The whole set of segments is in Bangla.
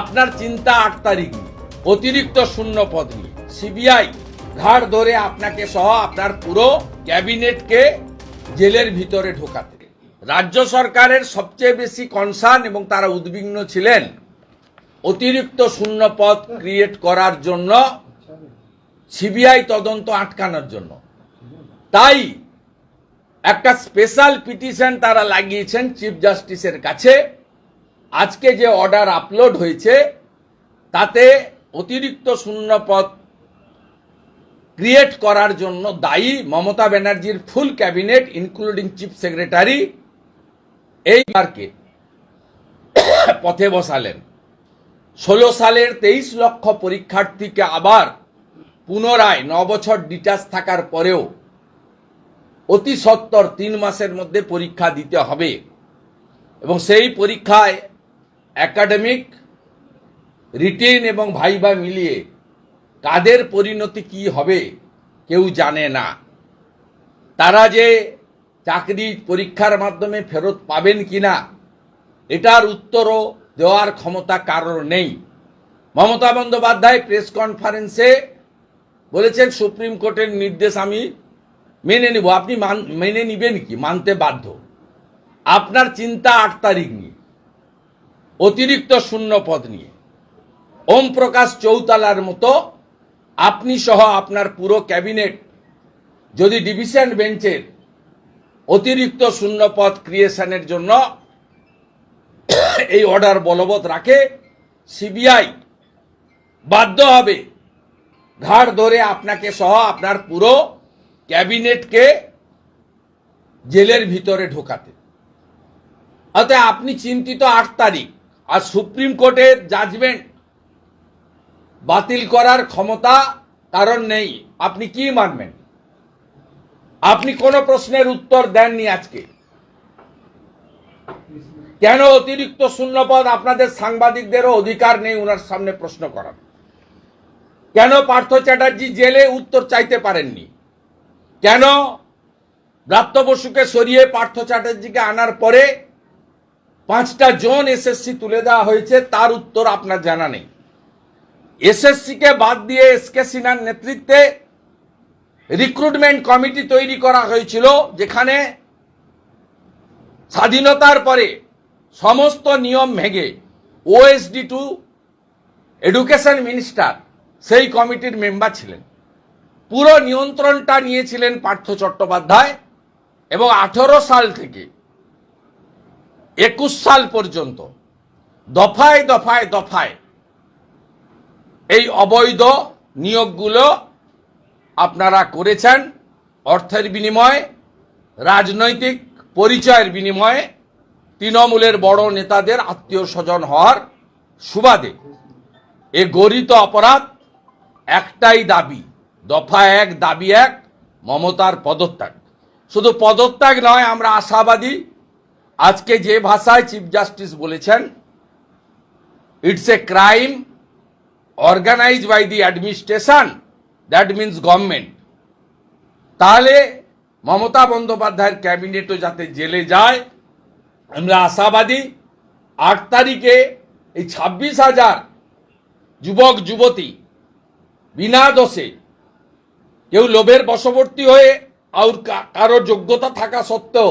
আপনার চিন্তা আট তারিখ অতিরিক্ত শূন্য পদ নিয়ে। সিবিআই ঘাড় ধরে আপনাকে সহ আপনার পুরো ক্যাবিনেটকে জেলের ভিতরে ঢোকাতে। রাজ্য সরকারের সবচেয়ে বেশি কনসার্ন এবং তারা উদ্বিগ্ন ছিলেন অতিরিক্ত শূন্য পদ ক্রিয়েট করার জন্য, সিবিআই তদন্ত আটকানোর জন্য। তাই একটা স্পেশাল পিটিশন তারা লাগিয়েছেন চিফ জাস্টিসের কাছে। আজকে যে অর্ডার আপলোড হয়েছে, তাতে অতিরিক্ত শূন্য পদ ক্রিয়েট করার জন্য দায়ী মমতা ব্যানার্জির full cabinet including chief secretary এই মার্কে পথে বসালেন। ষোলো সালের তেইশ লক্ষ পরীক্ষার্থীকে আবার পুনরায় ন বছর ডিটাচ থাকার পরেও অতি সত্তর তিন মাসের মধ্যে পরীক্ষা দিতে হবে। এবং সেই পরীক্ষায় একাডেমিক রিটেন এবং ভাইবা মিলিয়ে কাদের পরিণতি কি হবে কেউ জানে না। তারা যে চাকরি পরীক্ষার মাধ্যমে ফেরত পাবেন কিনা, এটার উত্তরও দেওয়ার ক্ষমতা কারোর নেই। মমতা বন্দ্যোপাধ্যায় প্রেস কনফারেন্সে বলেছেন, সুপ্রিম কোর্টের নির্দেশ আমি মেনে নিব। আপনি মেনে নিবেন কি? মানতে বাধ্য। আপনার চিন্তা আট তারিখ নিয়ে। অতিরিক্ত শূন্য পদ নিয়ে। ওম প্রকাশ চৌতালার মতো আপনি সহ আপনার পুরো ক্যাবিনেট, যদি ডিভিশন বেঞ্চের অতিরিক্ত শূন্য পদ ক্রিয়েশনের জন্য এই অর্ডার বলবৎ রাখে, সিবিআই বাধ্য হবে ঘাড় ধরে আপনাকে সহ আপনার পুরো ক্যাবিনেটকে জেলের ভিতরে ঢোকাতে। অতএব আপনি চিন্তিত আট তারিখ আর সুপ্রিম কোর্টের জাজমেন্ট বাতিল করার ক্ষমতা কারণ নেই। আপনি কি মানবেন? আপনি কোন প্রশ্নের উত্তর দেননি আজকে। কেন অতিরিক্ত শূন্যপদ আপনাদের সাংবাদিকদেরও অধিকার নেই ওনার সামনে প্রশ্ন করার? কেন পার্থ চ্যাটার্জি জেলে উত্তর চাইতে পারেননি? কেন ব্রাত্য বসুকে সরিয়ে পার্থ চ্যাটার্জিকে আনার পরে পাঁচটা জন এসএসসি তুলে দেওয়া হয়েছে, তার উত্তর আপনার জানা নেই। এসএসসিকে বাদ দিয়ে এসকে সিনহার নেতৃত্বে রিক্রুটমেন্ট কমিটি তৈরি করা হয়েছিল, যেখানে স্বাধীনতার পরে সমস্ত নিয়ম ভেঙে ওএসডি টু এডুকেশন মিনিস্টার সেই কমিটির মেম্বার ছিলেন। পুরো নিয়ন্ত্রণটা নিয়েছিলেন পার্থ চট্টোপাধ্যায় এবং আঠেরো সাল থেকে একুশ সাল পর্যন্ত দফায় দফায় দফায় এই অবৈধ নিয়োগগুলো আপনারা করেছেন অর্থের বিনিময়ে, রাজনৈতিক পরিচয়ের বিনিময়ে, তৃণমূলের বড় নেতাদের আত্মীয় স্বজন হওয়ার সুবাদে। এ গরিত অপরাধ একটাই দাবি, দফা এক, দাবি এক, মমতার পদত্যাগ। শুধু পদত্যাগ নয়, আমরা আশাবাদী আজকে যে ভাষায় চিফ জাস্টিস বলেছেন it's a crime organize by the administration that means government তাহলে মমতা বন্দ্যোপাধ্যায়ের ক্যাবিনেটও যাতে জেলে যায়, আমরা আশাবাদী, আট তারিখে এই ছাব্বিশ হাজার যুবক, যুবতী, বিনা দোষে, কেউ লোভের বশবর্তী হয়ে আর কারও যোগ্যতা থাকা সত্ত্বেও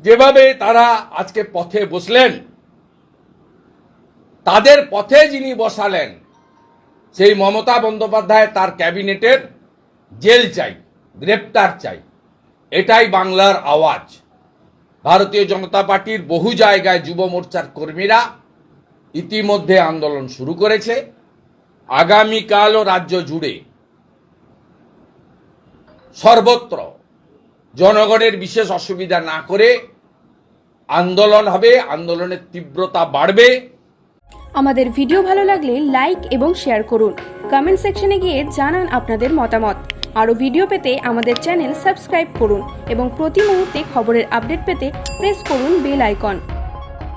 যেভাবে তারা আজকে পথে বসলেন, তাদের পথে যিনি বসালেন, সেই মমতা বন্দ্যোপাধ্যায় তার ক্যাবিনেটের জেল চাই, গ্রেপ্তার চাই। এটাই বাংলার আওয়াজ। ভারতীয় জনতা পার্টির বহু জায়গায় যুব মোর্চার কর্মীরা ইতিমধ্যে আন্দোলন শুরু করেছে। আগামীকালও রাজ্য জুড়ে সর্বত্র জনগণের বিশেষ অসুবিধা না করে আন্দোলন হবে, আন্দোলনের তীব্রতা বাড়বে। আমাদের ভিডিও ভালো লাগলে লাইক এবং শেয়ার করুন। কমেন্ট সেকশনে গিয়ে জানান আপনাদের মতামত। আরও ভিডিও পেতে আমাদের চ্যানেল সাবস্ক্রাইব করুন এবং প্রতি মুহূর্তে খবরের আপডেট পেতে প্রেস করুন বেল আইকন।